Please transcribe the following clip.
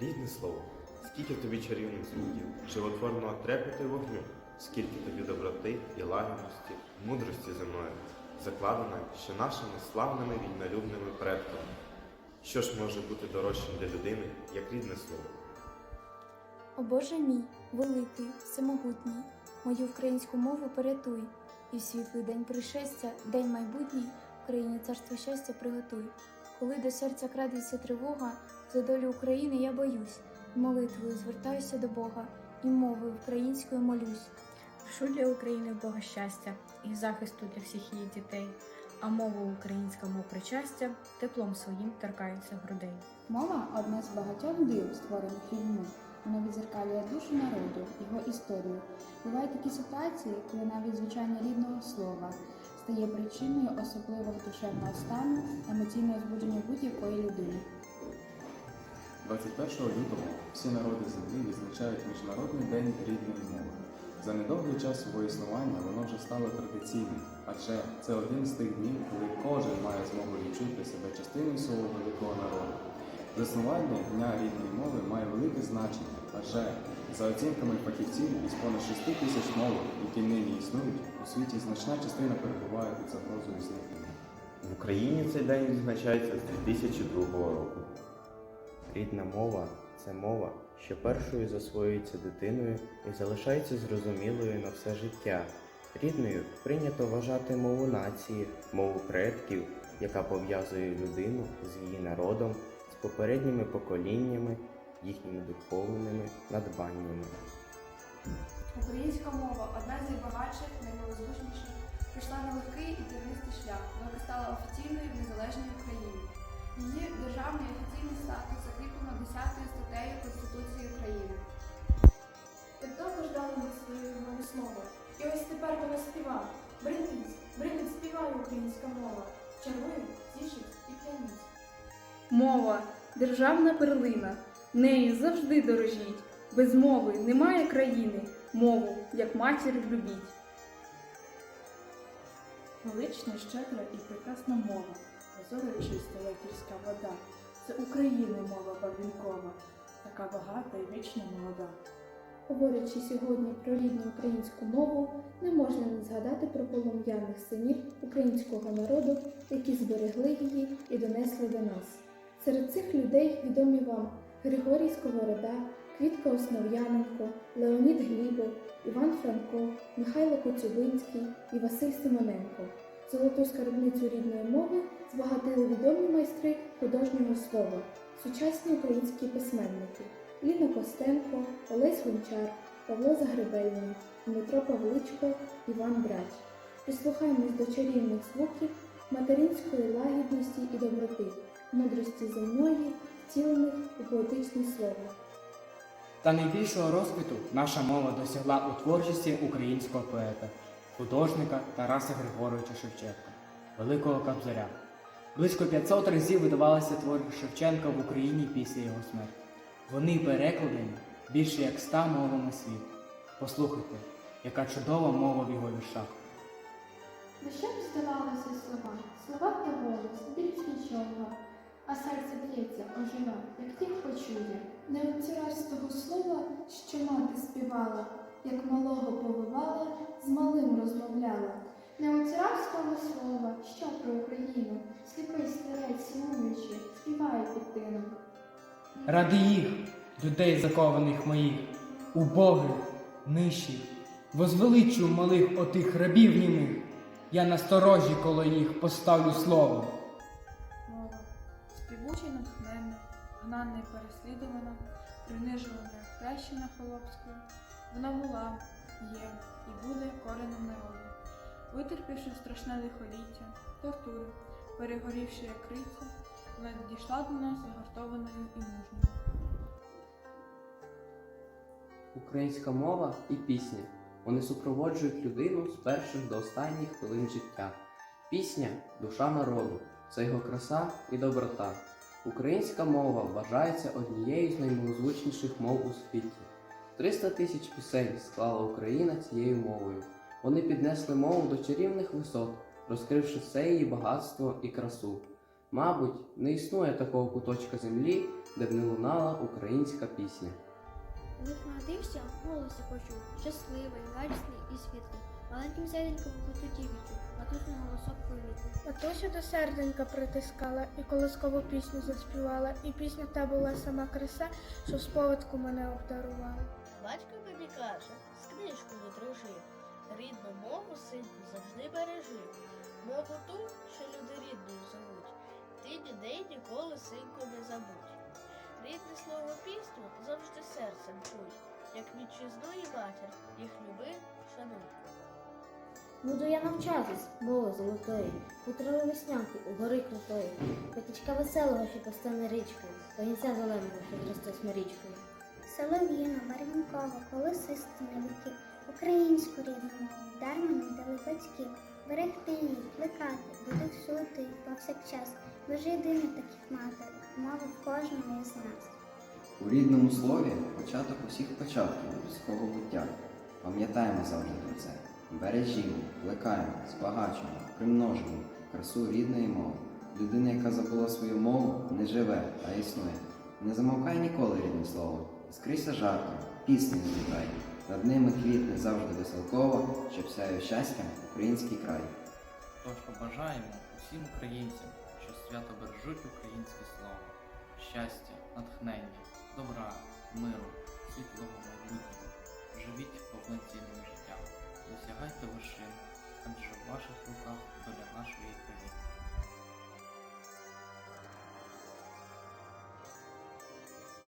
Рідне слово, скільки тобі чарівних звуків, животворного трепету й вогню, скільки тобі доброти і лагідності, мудрості земної, закладена ще нашими славними вільнолюбними предками. Що ж може бути дорожчим для людини, як рідне слово? О Боже мій, великий, всемогутній, мою українську мову порятуй, і в світлий день пришестя, день майбутній, Україні царство щастя приготуй. Коли до серця крадеться тривога, за долю України я боюсь, молитвою звертаюся до Бога, і мовою українською молюсь. Прошу для України Бога щастя і захисту для всіх її дітей, а мову українська мов причастя теплом своїм торкається грудей. Мова одне з багатьох див, створених людьми. Вона відзеркалює душу народу, його історію. Бувають такі ситуації, коли навіть звучання рідного слова стає причиною особливого душевного стану, емоційного збудження будь-якої людини. 21 лютого всі народи землі відзначають Міжнародний день рідної мови. За недовгий час свого існування воно вже стало традиційним, адже це один з тих днів, коли кожен має змогу відчути себе частиною свого великого народу. Заснування Дня рідної мови має велике значення, адже за оцінками фахівців із понад 6 тисяч мов, які нині існують, у світі значна частина перебуває під загрозою зникнення. В Україні цей день відзначається з 2002 року. Рідна мова це мова, що першою засвоюється дитиною і залишається зрозумілою на все життя. Рідною прийнято вважати мову нації, мову предків, яка пов'язує людину з її народом, з попередніми поколіннями, їхніми духовними надбаннями. Українська мова одна з найбагатших, наймилозвучніших, пройшла нелегкий і тернистий шлях, доки стала офіційною в незалежній Україні. Її державний офіційний статус закріплено 10 статтею Конституції України. Так довго ждали ми своєї слова. І ось тепер вона співа. Бринить, бринить, співає українська мова. Чарує, тішить і п'янить. Мова державна перлина, нею завжди дорожіть. Без мови немає країни, мову, як матір, любіть. Велична, щедра і прекрасна мова, прозора чиста, як гірська вода. Це України мова барвінкова, така багата і вічно молода. Говорячи сьогодні про рідну українську мову, не можна не згадати про полум'яних синів українського народу, які зберегли її і донесли до нас. Серед цих людей відомі вам Григорій Сковорода, Квітка Основ'яненко, Леонід Глібов, Іван Франко, Михайло Коцюбинський і Василь Симоненко. Золоту скарбницю рідної мови збагатили відомі майстри художнього слова, сучасні українські письменники. Ліна Костенко, Олесь Гончар, Павло Загребельний, Дмитро Павличко, Іван Брач. Прислухаємось до чарівних звуків материнської лагідності і доброти, мудрості земної, втілених у поетичне слово. Та найбільшого розквіту наша мова досягла у творчості українського поета, художника Тараса Григоровича Шевченка, Великого Кобзаря. Близько 500 разів видавалися твори Шевченка в Україні після його смерті. Вони перекладені більше як ста мовами світу. Послухайте, яка чудова мова в його віршах. Дощем здавалося слова, слова та голос, більш нічого, а серце б'ється, ожива, як тих почує. Не оціраж з того слова, що мати співала, як малого повивала, з малим розмовляла. Не оціраж з того слова, що про Україну, сліпий старець, сумуючи, співає під тином. Ради їх, людей закованих моїх, убогих, нижчих, возвеличую малих отих рабів німих, я насторожі коло їх поставлю слово. Мова співуча натхненна, гнана й переслідувана, принижувана, хрещена холопською. Вона була, є і буде коренем народу. Витерпівши страшне лихоліття, тортури, перегорівши як криця, вона дійшла до нас загартованою і мужньою. Українська мова і пісня. Вони супроводжують людину з перших до останніх хвилин життя. Пісня душа народу, це його краса і доброта. Українська мова вважається однією з наймилозвучніших мов у світі. 300 тисяч пісень склала Україна цією мовою. Вони піднесли мову до чарівних висот, розкривши все її багатство і красу. Мабуть, не існує такого куточка землі, де б не лунала українська пісня. Лих народився, голоси почув, щасливий, радісний і світлий. Маленьким зеленьким кутоті відчув, матусний голосок повітря. Матуся до серденька притискала і колискову пісню заспівала, і пісня та була сама краса, що в сповідку мене обдарувала. Батько мені каже, з книжкою дружи, рідну мову, синку, завжди бережи. Мову ту, що люди рідною зовуть, ти ніде ніколи, синку, не забудь. Рідне слово пісню завжди серцем чуй, як вітчизну і матір, їх люби, шануй. Буду я навчатись, мови золотої, Утрали веснянки у гори крутої, П'ятичка веселого, що постане річкою, Пагінця зеленого, що зросте смирічкою. Солов'їну, барвінково, колосисту на віки, українську рідну мову, дар мені дали батьки, берегти її, плекати, буде всюди, повсякчас, бо ж таких матер, мова в кожному із нас. У рідному слові початок усіх початків людського буття. Пам'ятаємо завжди про це. Бережімо, плекаємо, збагачуємо, примножуємо красу рідної мови. Людина, яка забула свою мову, не живе, а існує. Не замовкай ніколи рідне слово. Скрися жартом, пісні злітай. Над ними квітне завжди веселково, щоб сяє щастям український край. Тож побажаємо усім українцям, що свято бережуть українське слово, щастя, натхнення, добра, миру, світлого майбутнього.